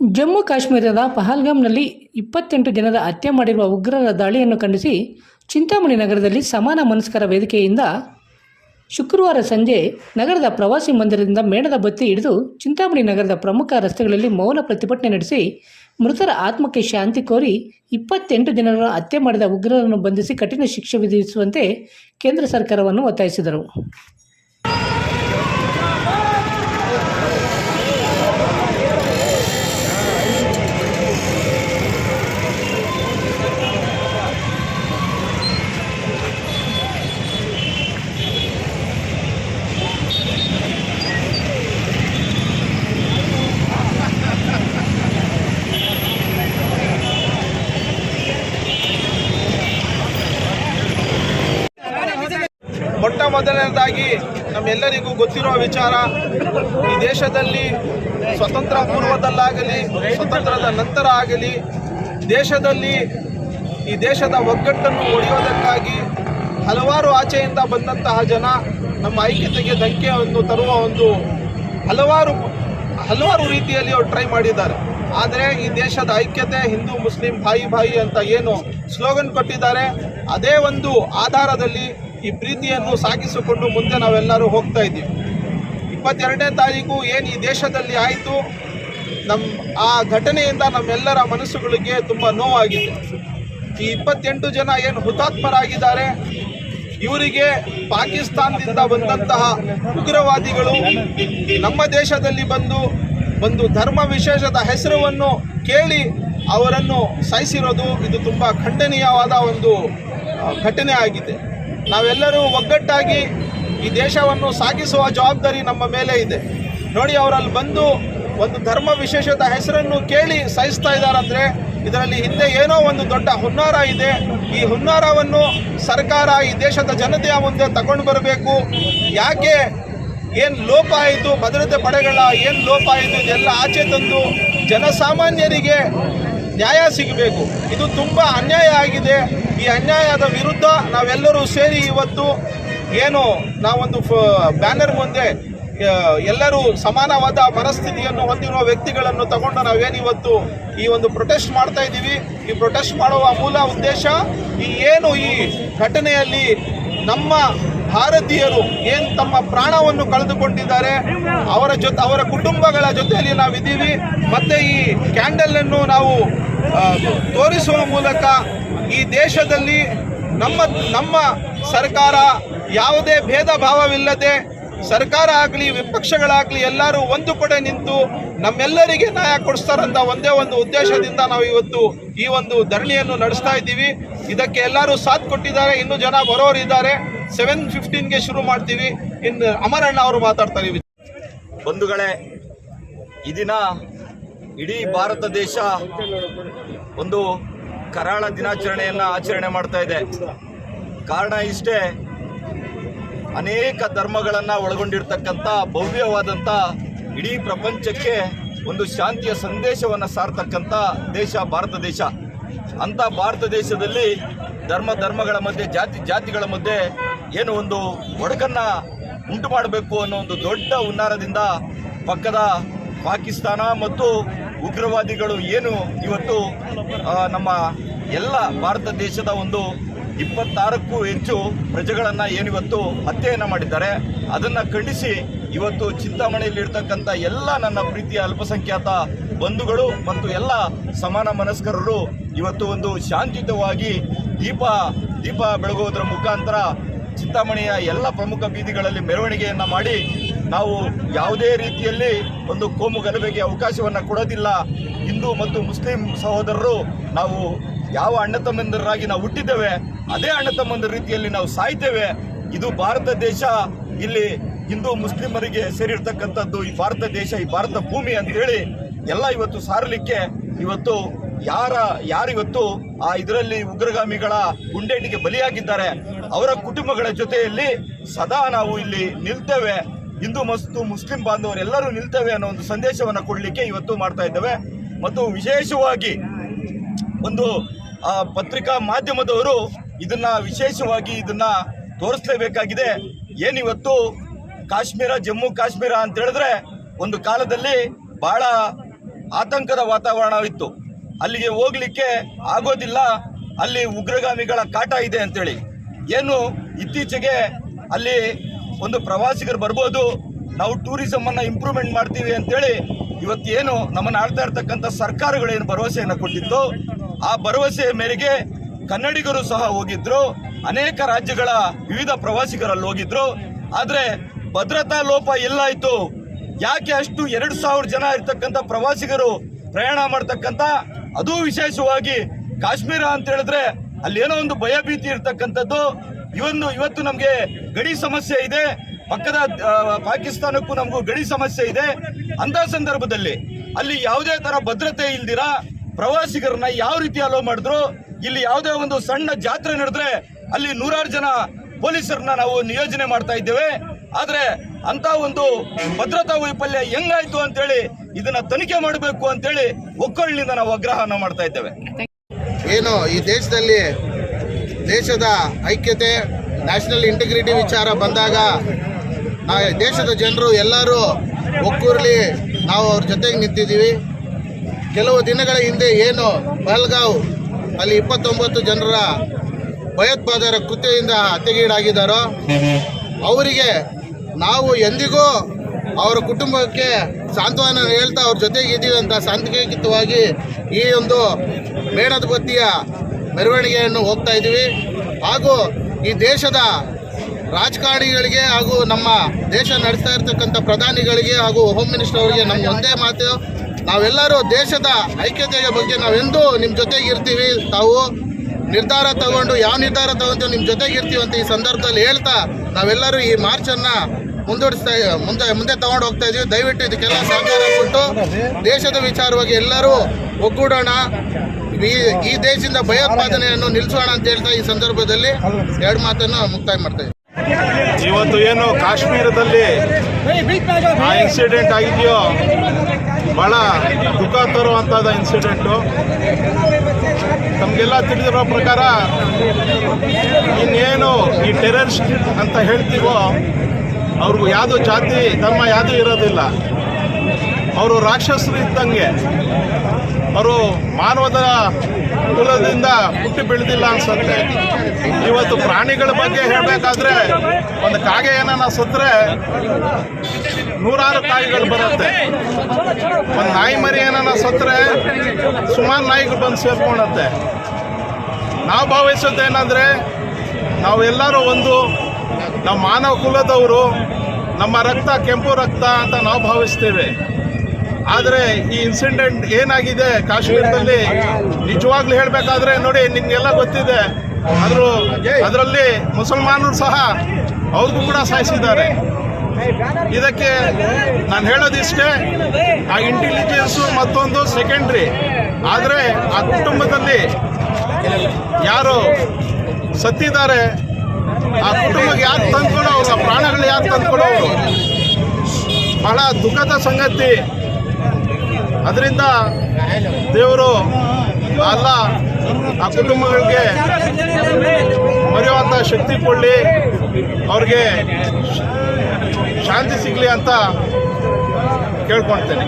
ಜಮ್ಮು ಕಾಶ್ಮೀರದ ಪಹಲ್ಗಾಮ್ನಲ್ಲಿ ಇಪ್ಪತ್ತೆಂಟು ಜನರ ಹತ್ಯೆ ಮಾಡಿರುವ ಉಗ್ರರ ದಾಳಿಯನ್ನು ಖಂಡಿಸಿ ಚಿಂತಾಮಣಿ ನಗರದಲ್ಲಿ ಸಮಾನ ಮನಸ್ಕರ ವೇದಿಕೆಯಿಂದ ಶುಕ್ರವಾರ ಸಂಜೆ ನಗರದ ಪ್ರವಾಸಿ ಮಂದಿರದಿಂದ ಮೇಣದ ಬತ್ತಿ ಹಿಡಿದು ಚಿಂತಾಮಣಿ ನಗರದ ಪ್ರಮುಖ ರಸ್ತೆಗಳಲ್ಲಿ ಮೌನ ಪ್ರತಿಭಟನೆ ನಡೆಸಿ ಮೃತರ ಆತ್ಮಕ್ಕೆ ಶಾಂತಿ ಕೋರಿ ಇಪ್ಪತ್ತೆಂಟು ಜನರನ್ನು ಹತ್ಯೆ ಮಾಡಿದ ಉಗ್ರರನ್ನು ಬಂಧಿಸಿ ಕಠಿಣ ಶಿಕ್ಷೆ ವಿಧಿಸುವಂತೆ ಕೇಂದ್ರ ಸರ್ಕಾರವನ್ನು ಒತ್ತಾಯಿಸಿದರು. ಮೊದಲನೇದಾಗಿ ನಮ್ಮೆಲ್ಲರಿಗೂ ಗೊತ್ತಿರುವ ವಿಚಾರ, ಈ ದೇಶದಲ್ಲಿ ಸ್ವತಂತ್ರ ಪೂರ್ವದಲ್ಲಾಗಲಿ, ಸ್ವತಂತ್ರದ ನಂತರ ಆಗಲಿ, ದೇಶದಲ್ಲಿ ಈ ದೇಶದ ಒಗ್ಗಟ್ಟನ್ನು ಒಡೆಯೋದಕ್ಕಾಗಿ ಹಲವಾರು ಆಚೆಯಿಂದ ಬಂದಂತಹ ಜನ ನಮ್ಮ ಐಕ್ಯತೆಗೆ ಧಕ್ಕೆಯನ್ನು ತರುವ ಒಂದು ಹಲವಾರು ಹಲವಾರು ರೀತಿಯಲ್ಲಿ ಅವರು ಟ್ರೈ ಮಾಡಿದ್ದಾರೆ. ಆದರೆ ಈ ದೇಶದ ಐಕ್ಯತೆ, ಹಿಂದೂ, ಮುಸ್ಲಿಂ, ಭಾಯಿ ಭಾಯಿ ಅಂತ ಏನು ಸ್ಲೋಗನ್ ಕೊಟ್ಟಿದ್ದಾರೆ, ಅದೇ ಒಂದು ಆಧಾರದಲ್ಲಿ ಈ ಪ್ರೀತಿಯನ್ನು ಸಾಗಿಸಿಕೊಂಡು ಮುಂದೆ ನಾವೆಲ್ಲರೂ ಹೋಗ್ತಾ ಇದ್ದೀವಿ. ಇಪ್ಪತ್ತೆರಡನೇ ತಾರೀಕು ಏನು ಈ ದೇಶದಲ್ಲಿ ಆಯಿತು ನಮ್ಮ ಆ ಘಟನೆಯಿಂದ ನಮ್ಮೆಲ್ಲರ ಮನಸ್ಸುಗಳಿಗೆ ತುಂಬ ನೋವಾಗಿದೆ. ಈ ಇಪ್ಪತ್ತೆಂಟು ಜನ ಏನು ಹುತಾತ್ಮರಾಗಿದ್ದಾರೆ, ಇವರಿಗೆ ಪಾಕಿಸ್ತಾನದಿಂದ ಬಂದಂತಹ ಉಗ್ರವಾದಿಗಳು ನಮ್ಮ ದೇಶದಲ್ಲಿ ಬಂದು, ಒಂದು ಧರ್ಮ ವಿಶೇಷದ ಹೆಸರನ್ನು ಕೇಳಿ ಅವರನ್ನು ಸಾಯಿಸಿರೋದು ಇದು ತುಂಬ ಖಂಡನೀಯವಾದ ಒಂದು ಘಟನೆ ಆಗಿದೆ. ನಾವೆಲ್ಲರೂ ಒಗ್ಗಟ್ಟಾಗಿ ಈ ದೇಶವನ್ನು ಸಾಗಿಸುವ ಜವಾಬ್ದಾರಿ ನಮ್ಮ ಮೇಲೆ ಇದೆ. ನೋಡಿ, ಅವರಲ್ಲಿ ಬಂದು ಒಂದು ಧರ್ಮ ವಿಶೇಷದ ಹೆಸರನ್ನು ಕೇಳಿ ಸಹಿಸ್ತಾ ಇದ್ದಾರಂದರೆ ಇದರಲ್ಲಿ ಹಿಂದೆ ಏನೋ ಒಂದು ದೊಡ್ಡ ಹುನ್ನಾರ ಇದೆ. ಈ ಹುನ್ನಾರವನ್ನು ಸರ್ಕಾರ ಈ ದೇಶದ ಜನತೆಯ ಮುಂದೆ ತಗೊಂಡು ಬರಬೇಕು. ಯಾಕೆ? ಏನು ಲೋಪ ಆಯಿತು? ಭದ್ರತೆ ಪಡೆಗಳ ಏನು ಲೋಪ ಆಯಿತು? ಇದೆಲ್ಲ ಆಚೆ ತಂದು ಜನಸಾಮಾನ್ಯರಿಗೆ ನ್ಯಾಯ ಸಿಗಬೇಕು. ಇದು ತುಂಬ ಅನ್ಯಾಯ ಆಗಿದೆ. ಈ ಅನ್ಯಾಯದ ವಿರುದ್ಧ ನಾವೆಲ್ಲರೂ ಸೇರಿ ಇವತ್ತು ಏನು ನಾವೊಂದು ಬ್ಯಾನರ್ ಮುಂದೆ ಎಲ್ಲರೂ ಸಮಾನವಾದ ಮನಸ್ಥಿತಿಯನ್ನು ಹೊಂದಿರುವ ವ್ಯಕ್ತಿಗಳನ್ನು ತಗೊಂಡು ನಾವೇನಿವತ್ತು ಈ ಒಂದು ಪ್ರೊಟೆಸ್ಟ್ ಮಾಡ್ತಾ ಇದ್ದೀವಿ ಈ ಪ್ರೊಟೆಸ್ಟ್ ಮಾಡುವ ಮೂಲ ಉದ್ದೇಶ ಈ ಏನು ಈ ಘಟನೆಯಲ್ಲಿ ನಮ್ಮ ಭಾರತೀಯರು ಏನು ತಮ್ಮ ಪ್ರಾಣವನ್ನು ಕಳೆದುಕೊಂಡಿದ್ದಾರೆ, ಅವರ ಜೊತೆ, ಅವರ ಕುಟುಂಬಗಳ ಜೊತೆಯಲ್ಲಿ ನಾವಿದ್ದೀವಿ ಮತ್ತೆ ಈ ಕ್ಯಾಂಡಲ್ ಅನ್ನು ನಾವು ತೋರಿಸುವ ಮೂಲಕ ಈ ದೇಶದಲ್ಲಿ ನಮ್ಮ ನಮ್ಮ ಸರ್ಕಾರ ಯಾವುದೇ ಭೇದ ಭಾವವಿಲ್ಲದೆ ಸರ್ಕಾರ ಆಗಲಿ, ವಿಪಕ್ಷಗಳಾಗಲಿ ಎಲ್ಲರೂ ಒಂದು ಕಡೆ ನಿಂತು ನಮ್ಮೆಲ್ಲರಿಗೆ ನ್ಯಾಯ ಕೊಡಿಸ್ತಾರಂತ ಒಂದೇ ಒಂದು ಉದ್ದೇಶದಿಂದ ನಾವು ಇವತ್ತು ಈ ಒಂದು ಧರಣಿಯನ್ನು ನಡೆಸ್ತಾ ಇದ್ದೀವಿ. ಇದಕ್ಕೆ ಎಲ್ಲರೂ ಸಾಥ್ ಕೊಟ್ಟಿದ್ದಾರೆ. ಇನ್ನು ಜನ ಬರೋರಿದ್ದಾರೆ. ಸೆವೆನ್ ಫಿಫ್ಟೀನ್ಗೆ ಶುರು ಮಾಡ್ತೀವಿ. ಇನ್ನು ಅಮರಣ್ಣ ಅವರು ಮಾತಾಡ್ತಾರೆ ಬಂಧುಗಳೇ, ಈ ದಿನ ಇಡೀ ಭಾರತ ದೇಶ ಒಂದು ಕರಾಳ ದಿನಾಚರಣೆಯನ್ನು ಆಚರಣೆ ಮಾಡ್ತಾ ಇದೆ. ಕಾರಣ ಇಷ್ಟೇ ಅನೇಕ ಧರ್ಮಗಳನ್ನು ಒಳಗೊಂಡಿರ್ತಕ್ಕಂಥ ಭವ್ಯವಾದಂಥ ಇಡೀ ಪ್ರಪಂಚಕ್ಕೆ ಒಂದು ಶಾಂತಿಯ ಸಂದೇಶವನ್ನು ಸಾರ್ತಕ್ಕಂಥ ದೇಶ, ಭಾರತ ದೇಶ. ಅಂಥ ಭಾರತ ದೇಶದಲ್ಲಿ ಧರ್ಮ, ಧರ್ಮಗಳ ಮಧ್ಯೆ, ಜಾತಿ, ಜಾತಿಗಳ ಮಧ್ಯೆ ಏನು ಒಂದು ಒಡಕನ್ನು ಉಂಟು ಮಾಡಬೇಕು ಅನ್ನೋ ಒಂದು ದೊಡ್ಡ ಹುನ್ನಾರದಿಂದ ಪಕ್ಕದ ಪಾಕಿಸ್ತಾನ ಮತ್ತು ಉಗ್ರವಾದಿಗಳು ಏನು ಇವತ್ತು ನಮ್ಮ ಎಲ್ಲ ಭಾರತ ದೇಶದ ಒಂದು ಇಪ್ಪತ್ತಾರಕ್ಕೂ ಹೆಚ್ಚು ಪ್ರಜೆಗಳನ್ನು ಏನಿವತ್ತು ಹತ್ಯೆಯನ್ನು ಮಾಡಿದ್ದಾರೆ. ಅದನ್ನು ಖಂಡಿಸಿ ಇವತ್ತು ಚಿಂತಾಮಣಿಯಲ್ಲಿರ್ತಕ್ಕಂಥ ಎಲ್ಲ ನನ್ನ ಪ್ರೀತಿಯ ಅಲ್ಪಸಂಖ್ಯಾತ ಬಂಧುಗಳು ಮತ್ತು ಎಲ್ಲ ಸಮಾನ ಮನಸ್ಕರರು ಇವತ್ತು ಒಂದು ಶಾಂತಿಯುತವಾಗಿ ದೀಪ ದೀಪ ಬೆಳಗುವುದರ ಮುಖಾಂತರ ಚಿಂತಾಮಣಿಯ ಎಲ್ಲ ಪ್ರಮುಖ ಬೀದಿಗಳಲ್ಲಿ ಮೆರವಣಿಗೆಯನ್ನು ಮಾಡಿ ನಾವು ಯಾವುದೇ ರೀತಿಯಲ್ಲಿ ಒಂದು ಕೋಮು ಗಲಭೆಗೆ ಅವಕಾಶವನ್ನು ಕೊಡೋದಿಲ್ಲ. ಹಿಂದೂ ಮತ್ತು ಮುಸ್ಲಿಂ ಸಹೋದರರು ನಾವು ಯಾವ ಅಣ್ಣ ತಮ್ಮಂದರಾಗಿ ನಾವು ಹುಟ್ಟಿದ್ದೇವೆ, ಅದೇ ಅಣ್ಣ ತಮ್ಮಂದಿರ ರೀತಿಯಲ್ಲಿ ನಾವು ಸಾಯ್ತೇವೆ. ಇದು ಭಾರತ ದೇಶ, ಇಲ್ಲಿ ಹಿಂದೂ ಮುಸ್ಲಿಮರಿಗೆ ಸೇರಿರ್ತಕ್ಕಂಥದ್ದು ಈ ಭಾರತ ದೇಶ, ಈ ಭಾರತ ಭೂಮಿ ಅಂತೇಳಿ ಎಲ್ಲ ಇವತ್ತು ಸಾರಲಿಕ್ಕೆ ಇವತ್ತು ಯಾರ, ಯಾರಿವತ್ತು ಆ ಇದರಲ್ಲಿ ಉಗ್ರಗಾಮಿಗಳ ಗುಂಡೇಟಿಗೆ ಬಲಿಯಾಗಿದ್ದಾರೆ. ಅವರ ಕುಟುಂಬಗಳ ಜೊತೆಯಲ್ಲಿ ಸದಾ ನಾವು ಇಲ್ಲಿ ನಿಲ್ತೇವೆ. ಹಿಂದೂ ಮತ್ತು ಮುಸ್ಲಿಂ ಬಾಂಧವರೆಲ್ಲರೂ ನಿಲ್ತೇವೆ ಅನ್ನೋ ಒಂದು ಸಂದೇಶವನ್ನು ಕೊಡಲಿಕ್ಕೆ ಇವತ್ತು ಮಾಡ್ತಾ ಇದ್ದೇವೆ. ಮತ್ತು ವಿಶೇಷವಾಗಿ ಒಂದು ಪತ್ರಿಕಾ ಮಾಧ್ಯಮದವರು ಇದನ್ನ ವಿಶೇಷವಾಗಿ ಇದನ್ನ ತೋರಿಸಲೇಬೇಕಾಗಿದೆ. ಏನಿವತ್ತು ಕಾಶ್ಮೀರ, ಜಮ್ಮು ಕಾಶ್ಮೀರ ಅಂತ ಹೇಳಿದ್ರೆ ಒಂದು ಕಾಲದಲ್ಲಿ ಬಹಳ ಆತಂಕದ ವಾತಾವರಣವಿತ್ತು ಅಲ್ಲಿಗೆ ಹೋಗ್ಲಿಕ್ಕೆ ಆಗೋದಿಲ್ಲ. ಅಲ್ಲಿ ಉಗ್ರಗಾಮಿಗಳ ಕಾಟ ಇದೆ ಅಂತೇಳಿ. ಏನು ಇತ್ತೀಚೆಗೆ ಅಲ್ಲಿ ಒಂದು ಪ್ರವಾಸಿಗರು ಬರ್ಬೋದು. ನಾವು ಟೂರಿಸಂ ಅನ್ನ ಇಂಪ್ರೂವ್ಮೆಂಟ್ ಮಾಡ್ತೀವಿ ಅಂತೇಳಿ ಇವತ್ತೇನು ನಮ್ಮನ್ನು ಆಳ್ತಾ ಇರ್ತಕ್ಕಂಥ ಸರ್ಕಾರಗಳು ಏನು ಭರವಸೆಯನ್ನು ಕೊಟ್ಟಿತ್ತು ಆ ಭರವಸೆಯ ಮೇರೆಗೆ ಕನ್ನಡಿಗರು ಸಹ ಹೋಗಿದ್ರು. ಅನೇಕ ರಾಜ್ಯಗಳ ವಿವಿಧ ಪ್ರವಾಸಿಗರಲ್ಲಿ ಹೋಗಿದ್ರು. ಆದರೆ ಭದ್ರತಾ ಲೋಪ ಎಲ್ಲಾಯಿತು ಯಾಕೆ ಅಷ್ಟು ಎರಡು ಸಾವಿರ ಜನ ಇರ್ತಕ್ಕಂಥ ಪ್ರವಾಸಿಗರು ಪ್ರಯಾಣ ಮಾಡ್ತಕ್ಕಂಥ? ಅದು ವಿಶೇಷವಾಗಿ ಕಾಶ್ಮೀರ ಅಂತ ಹೇಳಿದ್ರೆ ಅಲ್ಲಿ ಏನೋ ಒಂದು ಭಯಭೀತಿ ಇರ್ತಕ್ಕಂಥದ್ದು. ಇವೊಂದು ಇವತ್ತು ನಮಗೆ ಗಡಿ ಸಮಸ್ಯೆ ಇದೆ. ಪಕ್ಕದ ಪಾಕಿಸ್ತಾನಕ್ಕೂ ನಮಗೂ ಗಡಿ ಸಮಸ್ಯೆ ಇದೆ. ಅಂತ ಸಂದರ್ಭದಲ್ಲಿ ಅಲ್ಲಿ ಯಾವುದೇ ತರ ಭದ್ರತೆ ಇಲ್ದಿರಾ? ಪ್ರವಾಸಿಗರನ್ನ ಯಾವ ರೀತಿ ಅಲೋ ಮಾಡಿದ್ರು? ಇಲ್ಲಿ ಯಾವುದೇ ಒಂದು ಸಣ್ಣ ಜಾತ್ರೆ ನಡೆದ್ರೆ ಅಲ್ಲಿ ನೂರಾರು ಜನ ಪೊಲೀಸರನ್ನ ನಾವು ನಿಯೋಜನೆ ಮಾಡ್ತಾ ಇದ್ದೇವೆ. ಆದರೆ ಅಂತ ಒಂದು ಭದ್ರತಾ ವೈಫಲ್ಯ ಹೆಂಗಾಯ್ತು ಅಂತೇಳಿ ಇದನ್ನ ತನಿಖೆ ಮಾಡಬೇಕು ಅಂತೇಳಿ ಒಕ್ಕಲಿನಿಂದ ನಾವು ಆಗ್ರಹನ ಮಾಡ್ತಾ ಇದ್ದೇವೆ. ಏನು, ಈ ದೇಶದಲ್ಲಿ ದೇಶದ ಐಕ್ಯತೆ ನ್ಯಾಷನಲ್ ಇಂಟಿಗ್ರಿಟಿ ವಿಚಾರ ಬಂದಾಗ ದೇಶದ ಜನರು ಎಲ್ಲರೂ ಒಕ್ಕೂರ್ಲಿ ನಾವು ಅವ್ರ ಜೊತೆಗೆ ನಿಂತಿದ್ದೀವಿ. ಕೆಲವು ದಿನಗಳ ಹಿಂದೆ ಏನು ಪಹಲ್ಗಾವ್ ಅಲ್ಲಿ ಇಪ್ಪತ್ತೊಂಬತ್ತು ಜನರ ಭಯೋತ್ಪಾದಕರ ಕೃತ್ಯದಿಂದ ಹತ್ಯೆಗೀಡಾಗಿದ್ದಾರೋ, ಅವರಿಗೆ ನಾವು ಎಂದಿಗೂ ಅವರ ಕುಟುಂಬಕ್ಕೆ ಸಾಂತ್ವನ ಹೇಳ್ತಾ ಅವ್ರ ಜೊತೆಗೆ ಇದ್ದೀವಿ ಅಂತ ಸಾಂಕೇತಿಕವಾಗಿ ಈ ಒಂದು ಮೇಣದ ಬತ್ತಿಯ ಮೆರವಣಿಗೆಯನ್ನು ಹೋಗ್ತಾ ಇದ್ದೀವಿ. ಹಾಗೂ ಈ ದೇಶದ ರಾಜಕಾರಣಿಗಳಿಗೆ ಹಾಗೂ ನಮ್ಮ ದೇಶ ನಡೆಸ್ತಾ ಇರ್ತಕ್ಕಂಥ ಪ್ರಧಾನಿಗಳಿಗೆ ಹಾಗೂ ಹೋಮ್ ಮಿನಿಸ್ಟರ್ ಅವರಿಗೆ ನಮ್ಮ ಒಂದೇ ಮಾತು ನಾವೆಲ್ಲರೂ ದೇಶದ ಐಕ್ಯತೆಯ ಬಗ್ಗೆ ನಾವೆಂದೂ ನಿಮ್ಮ ಜೊತೆಗೆ ಇರ್ತೀವಿ. ತಾವು ನಿರ್ಧಾರ ತಗೊಂಡು ಯಾವ ನಿರ್ಧಾರ ತಗೊಂತೀವಿ ನಿಮ್ಮ ಜೊತೆಗೆ ಇರ್ತೀವಿ ಅಂತ ಈ ಸಂದರ್ಭದಲ್ಲಿ ಹೇಳ್ತಾ ನಾವೆಲ್ಲರೂ ಈ ಮಾರ್ಚನ್ನು ಮುಂದೂಡಿಸ್ತಾ ಮುಂದೆ ಮುಂದೆ ತಗೊಂಡು ಹೋಗ್ತಾ ಇದೀವಿ. ದಯವಿಟ್ಟು ಇದಕ್ಕೆಲ್ಲ ಸಹಕಾರ ಕೊಟ್ಟು ದೇಶದ ವಿಚಾರವಾಗಿ ಎಲ್ಲರೂ ಒಗ್ಗೂಡೋಣ. ಈ ಈ ದೇಶದಿಂದ ಭಯೋತ್ಪಾದನೆಯನ್ನು ನಿಲ್ಲಿಸೋಣ ಅಂತ ಹೇಳ್ತಾ ಈ ಸಂದರ್ಭದಲ್ಲಿ ಎರಡು ಮಾತನ್ನು ಮುಕ್ತಾಯ ಮಾಡ್ತಾ ಇದ್ದೀವಿ ಇವತ್ತು ಏನು ಕಾಶ್ಮೀರದಲ್ಲಿ ಇನ್ಸಿಡೆಂಟ್ ಆಗಿದೆಯೋ? ಬಹಳ ದುಃಖ ತರುವಂಥದ್ದು ಇನ್ಸಿಡೆಂಟು ನಮಗೆಲ್ಲ ತಿಳಿದಿರೋ ಪ್ರಕಾರ, ಇನ್ನೇನು ಈ ಟೆರರಿಸ್ಟ್ ಅಂತ ಹೇಳ್ತೀವೋ, ಅವ್ರಿಗೂ ಯಾವುದು ಜಾತಿ, ಧರ್ಮ ಯಾವುದೂ ಇರೋದಿಲ್ಲ. ಅವರು ರಾಕ್ಷಸರು ಇದ್ದಂಗೆ. ಅವರು ಮಾನವದ ಕುಲದಿಂದ ಹುಟ್ಟಿ ಬೆಳೆದಿಲ್ಲ ಅನ್ಸುತ್ತೆ. ಇವತ್ತು ಪ್ರಾಣಿಗಳ ಬಗ್ಗೆ ಹೇಳಬೇಕಾದ್ರೆ ಒಂದು ಕಾಗೆ ಏನನ್ನ ಸತ್ರೆ ನೂರಾರು ಕಾಯಿಗಳು ಬರುತ್ತೆ. ಒಂದು ನಾಯಿ ಮರಿ ಏನನ್ನ ಸತ್ರೆ ಸುಮಾರು ನಾಯಿಗಳು ಬಂದು ಸೇರ್ಕೊಳತ್ತೆ ನಾವು ಭಾವಿಸೋದೇನೆಂದರೆ ನಾವೆಲ್ಲರೂ ಒಂದು ನಮ್ಮ ಮಾನವ ಕುಲದವರು, ನಮ್ಮ ರಕ್ತ ಕೆಂಪು ರಕ್ತ ಅಂತ ನಾವು ಭಾವಿಸ್ತೇವೆ. ಆದರೆ ಈ ಇನ್ಸಿಡೆಂಟ್ ಏನಾಗಿದೆ ಕಾಶ್ಮೀರದಲ್ಲಿ? ನಿಜವಾಗ್ಲೂ ಹೇಳಬೇಕಾದ್ರೆ ನೋಡಿ, ನಿಮಗೆಲ್ಲ ಗೊತ್ತಿದೆ. ಆದರೂ ಅದರಲ್ಲಿ ಮುಸಲ್ಮಾನರು ಸಹ ಅವ್ರಿಗೂ ಕೂಡ ಸಾಯಿಸಿದ್ದಾರೆ. ಇದಕ್ಕೆ ನಾನು ಹೇಳೋದಿಷ್ಟೇ, ಆ ಇಂಟೆಲಿಜೆನ್ಸು ಮತ್ತೊಂದು ಸೆಕೆಂಡ್ರಿ ಆದರೆ ಆ ಕುಟುಂಬದಲ್ಲಿ ಯಾರು ಸತ್ತಿದ್ದಾರೆ, ಆ ಕುಟುಂಬಕ್ಕೆ ಯಾರು ತಂದ್ಕೊಡೋರು ಆ ಪ್ರಾಣಗಳು ಯಾರು ತಂದ್ಕೊಡೋರು ಬಹಳ ದುಃಖದ ಸಂಗತಿ. ಅದರಿಂದ ದೇವರು ಅಲ್ಲ ಆ ಕುಟುಂಬಗಳಿಗೆ ಮರೆಯುವಂಥ ಶಕ್ತಿ ಕೊಡಲಿ ಅವ್ರಿಗೆ ಶಾಂತಿ ಸಿಗಲಿ ಅಂತ ಕೇಳ್ಕೊಳ್ತೇನೆ.